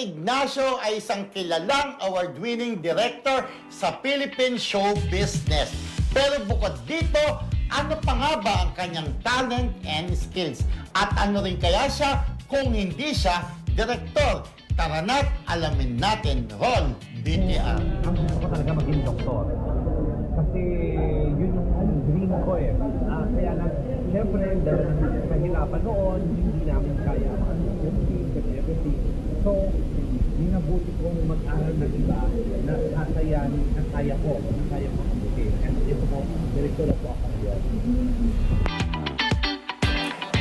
Ignacio ay isang kilalang award-winning director sa Philippine show business. Pero bukod dito, ano pa nga ba ang kanyang talent and skills? At ano rin kaya siya kung hindi siya director? Tara na't alamin natin. Ron, BTR. ang gusto ko talaga maging doktor. Kasi yun yung dream ko eh. Ah, kaya lang, syempre, dahil kahirapan noon, hindi namin kaya scientific and everything. So, minabuti kong mag-aral ng iba na kasayan, na kaya ko, na kaya ko mabuti. And ito po, direktor na po ako ngayon.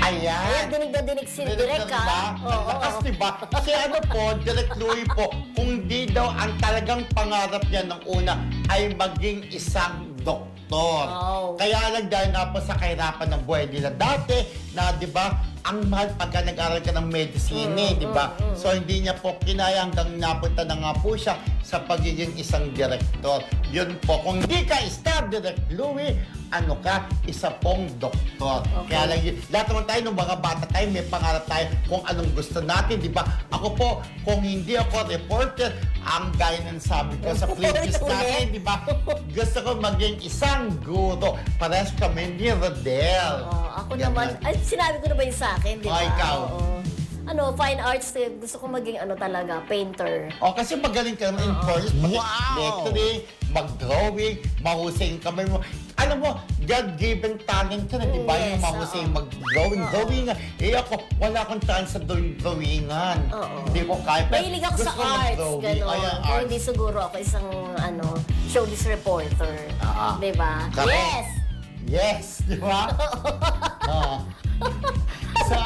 Ayan. Dinig na dinig si Direk ha? ba? Oo. Lakas, diba? Kasi ano po, Direk Louie po, kung di daw ang talagang pangarap niya ng una ay maging isang doktor. Wow. Kaya lang dahil nga po sa kahirapan ng buhay nila dati, na di ba, ang mahal pagka nag-aral ka ng medicine, Mm, di ba? mm, mm. So hindi niya po kinaya hanggang napunta na nga po siya sa pagiging isang direktor. Yun po, kung di ka star direct Louie, ano ka, isa pong doktor. Okay. Kaya lang yun, lahat naman tayo nung mga bata tayo, may pangarap tayo kung anong gusto natin, di ba? Ako po, kung hindi ako reporter, ang gaya ng sabi ko sa previous natin, di ba? Gusto ko maging isang guro. Parehas kami ni Rodel. Oo, ako Yan naman, na. ay, sinabi ko na ba yun sa akin, di Oh, ba? ikaw. Oo. Ano, fine arts, eh, gusto ko maging ano talaga, painter. O, kasi magaling ka naman in forest, Wow! lettering, mag-drawing, mahusay yung kamay mo. Alam mo, God-given talent ka na, di ba? Yes, yung mahusay oo. mag-drawing, drawing. Eh ako, wala akong chance sa drawing, drawingan. Oo. Hindi ko kaya. Pero Mahilig ako gusto sa ko arts, mag-drawing. gano'n. Arts. hindi siguro ako isang, ano, showbiz reporter. Ah. Di ba? Correct. Yes! Yes, di ba? Oo.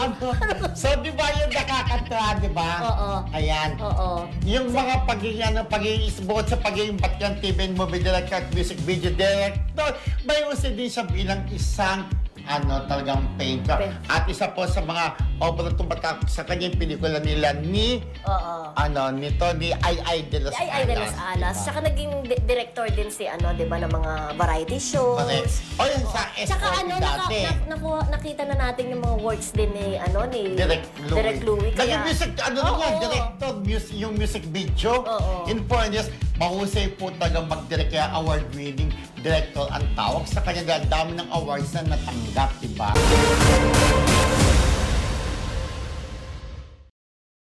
So, ano? So, di ba yung nakakatawa, di ba? Oo. Ayan. Oo. Yung mga pagiging, ano, pagiging bukod sa pagiging Batyan TV and Movie Director at Music Video Director, may uso din siya bilang isang ano, talagang painter. Paint. At isa po sa mga obra tumatak sa kanyang pelikula nila ni, Oo. ano, nito, ni Ay Ay de los Ay, ay, de los Alas. diba? Tsaka naging di- director din si, ano, di ba, ng mga variety shows. Correct. O yun, sa Tsaka SOT ano, naka, dati. na, nakuha, nakita na natin yung mga works din ni, ano, ni Direct Louie. Direct Louie. Naging music, ano na Oo. nga, director, music, yung music video. Oo. In fairness, mahusay po talaga mag-direct kaya award-winning director ang tawag sa kanya dahil dami ng awards na natanggap, di ba?